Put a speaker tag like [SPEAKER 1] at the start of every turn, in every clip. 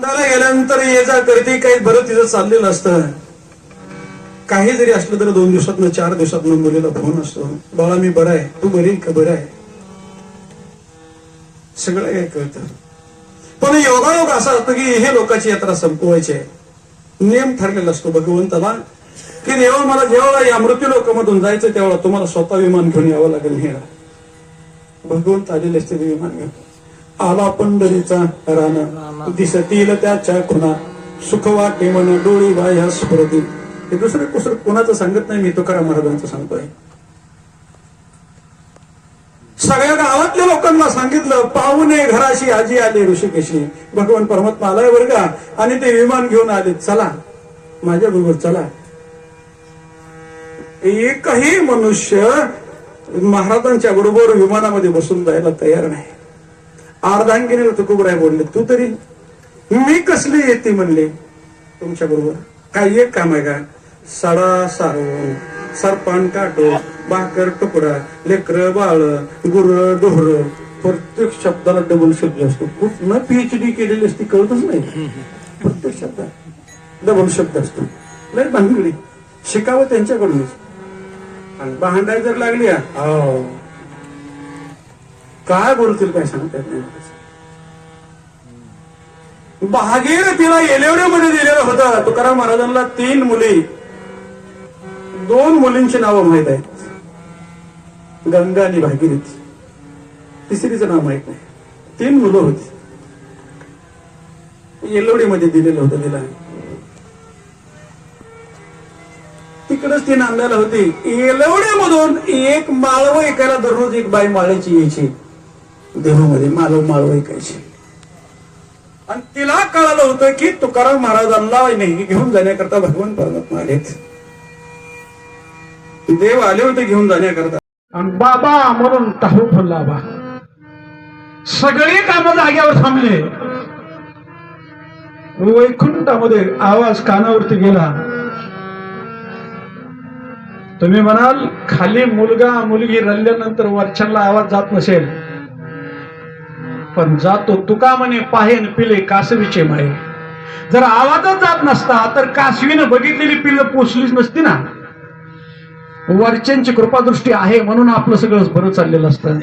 [SPEAKER 1] गेल्यानंतर ये जा करते काही बरं तिथं चाललेलं असतं काही जरी असलं तर दोन दिवसातनं चार दिवसातनं मुलीला फोन असतो. बाळा मी बरा आहे. तू बरी का? बरं आहे. सगळं काही कळतं. पण योगायोग असा असतो की हे लोकांची यात्रा संपवायची आहे. नियम ठरलेला असतो भगवंताला की जेव्हा मला जेव्हा या मृत्यू लोकांमधून जायचं तेव्हा तुम्हाला स्वतः विमान घेऊन यावं लागेल हे भगवंत आलेले असते ते विमान घेऊन. आला पंढरीचा राणा. दिसतील त्याच्या खुणा. सुख वाटे मन डोळी बाह्या स्फुरती. हे दुसरं कुसर कोणाचं सांगत नाही मी तुकाराम महाराजांचं सांगतोय. सगळ्या गावातल्या लोकांना सांगितलं पाहुणे घराशी आजी आले ऋषिकेशी. भगवान परमात्मा आलाय का? आणि ते विमान घेऊन आले. चला. माझ्या बरोबर चला. एकही मनुष्य महाराजांच्या बरोबर विमानामध्ये बसून जायला तयार नाही. अर्धांगिनीला तुकुबराय बोलले तू तरी? मी कसली येते म्हणले? तुमच्या बरोबर? काय एक काम आहे का? सडा सारवून सरपान काटो भाकर तुकडा लेकर बाळ गुर डोहर. प्रत्येक शब्दाला डबल शब्द असतो. कुठं पीएच डी केलेली असती कळतच नाही. प्रत्येक शब्दात डबल शब्द असतो. लय भानगडी. शिकावं त्यांच्याकडूनच. आणि भांडाय जर लागली काय बोलतील काय सांगतात नाही. भागीरथीला येलेवड्यामध्ये दिलेला होता. तुकाराम महाराजांना तीन मुली. दोन मुलींची नावं माहीत आहेत. गंगा आणि भागीरथी. तिसरीचं नाव माहीत नाही. तीन मुलं होती. येलवडीमध्ये दिलेलं होतं तिला. तिकडच ती नांदायला होती. येलवड्यामधून एक माळव ऐकायला दररोज एक बाई माळ्याची यायची. देवामध्ये माळव माळव ऐकायची. आणि तिला कळालं होतं की तुकाराम महाराजांना नाही घेऊन जाण्याकरता भगवान परमात्मा आलेत देव आले होते घेऊन जाण्याकरता. आणि बाबा म्हणून टाहू फुलला बा. सगळे काम जाग्यावर थांबले. वैकुंठामध्ये आवाज कानावरती गेला. तुम्ही म्हणाल खाली मुलगा मुलगी रडल्यानंतर वरच्याला आवाज जात नसेल. पण जातो तुका म्हणे पाहेन पिले कासवीचे माये जर आवाजच जात नसता तर कासवीनं बघितलेली पिल्लं पोचलीच नसती ना. वरच्यांची कृपादृष्टी आहे म्हणून आपलं सगळं बरं चाललेलं असतं.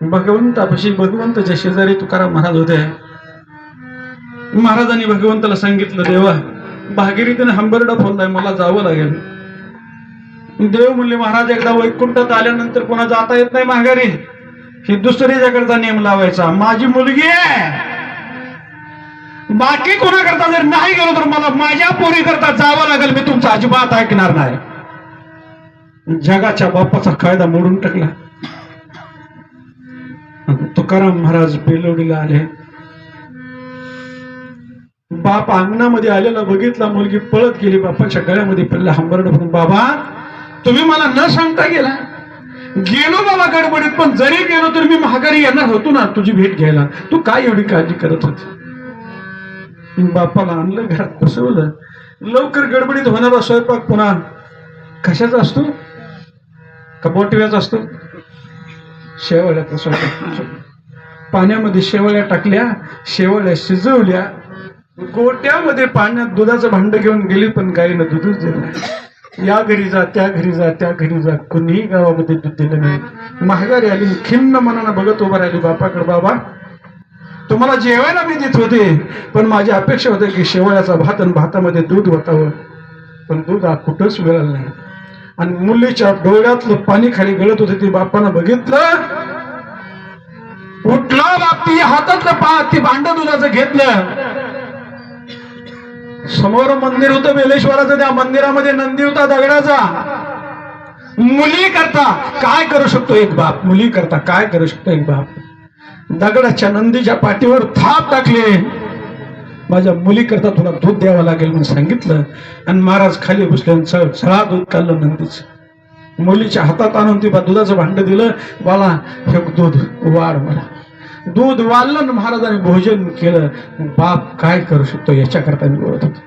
[SPEAKER 1] भगवंतापाशी भगवंताच्या शेजारी तुकाराम महाराज होते. महाराजांनी भगवंताला सांगितलं देवा भागीरथीने हंबरडा फोडलाय मला जावं लागेल. देव म्हणले महाराज एकदा वैकुंठात आल्यानंतर कोणा जाता येत नाही माघारी. ही दुसऱ्याच्याकरता नियम लावायचा. माझी मुलगी आहे. बाकी कोणाकरता जर नाही गेलो तर मला माझ्या पोरीकरता जावं लागेल. मी तुमचा अजिबात ऐकणार नाही. जगाच्या बापाचा कायदा मोडून टाकला. तुकाराम महाराज बेलोडीला आले. बाप अंगणामध्ये आलेला बघितला. मुलगी पळत गेली. बापाच्या गळ्यामध्ये पडला. हंबरड म्हणून बाबा तुम्ही मला न सांगता गेला. गेलो बाबा गडबडीत पण जरी गेलो तर मी महागारी येणार होतो ना तुझी भेट घ्यायला. तू काय एवढी काळजी करत होती? बापाला आणलं घरात बसवलं. लवकर गडबडीत होणारा स्वयंपाक पुन्हा. कशाचा असतो? का असतो? शेवळ्याचा स्वयंपाक. पाण्यामध्ये शेवळ्या टाकल्या शेवळ्या शिजवल्या. गोट्यामध्ये पाण्यात दुधाचं भांड घेऊन गेली पण गाईनं दूधच दिलं या घरी जा त्या घरी जा त्या घरी जा. कुणीही गावामध्ये दूध दिलं नाही. महागारी आली खिन्न मनानं बघत उभं राहिली बापाकडे बाबा तुम्हाला जेवायला मी देत होते पण माझी अपेक्षा होती की शेवळ्याचा भात आणि भातामध्ये दूध होतावं पण दूध हा कुठंच मिळालं नाही. आणि मुलीच्या डोळ्यातलं पाणी खाली गळत होते ते बापानं बघितलं. उठला बापती हातातलं पा ती भांड दुधाचं घेतलं. समोर मंदिर होतं बेलेश्वराचं त्या मंदिरामध्ये नंदी होता दगडाचा. मुली करता काय करू शकतो एक बाप? मुली करता काय करू शकतो एक बाप? दगडाच्या नंदीच्या पाठीवर थाप टाकले. माझ्या मुली करता तुला दूध द्यावं लागेल म्हणून सांगितलं. आणि महाराज खाली बसले सळा दूध काढलं नंदीच. मुलीच्या हातात आणून ती बा दुधाचं भांड दिलं. बाला हे दूध वाढ मला. दूध वाढलं महाराजांनी भोजन केलं. बाप काय करू शकतो याच्याकरता मी बोलत होतो.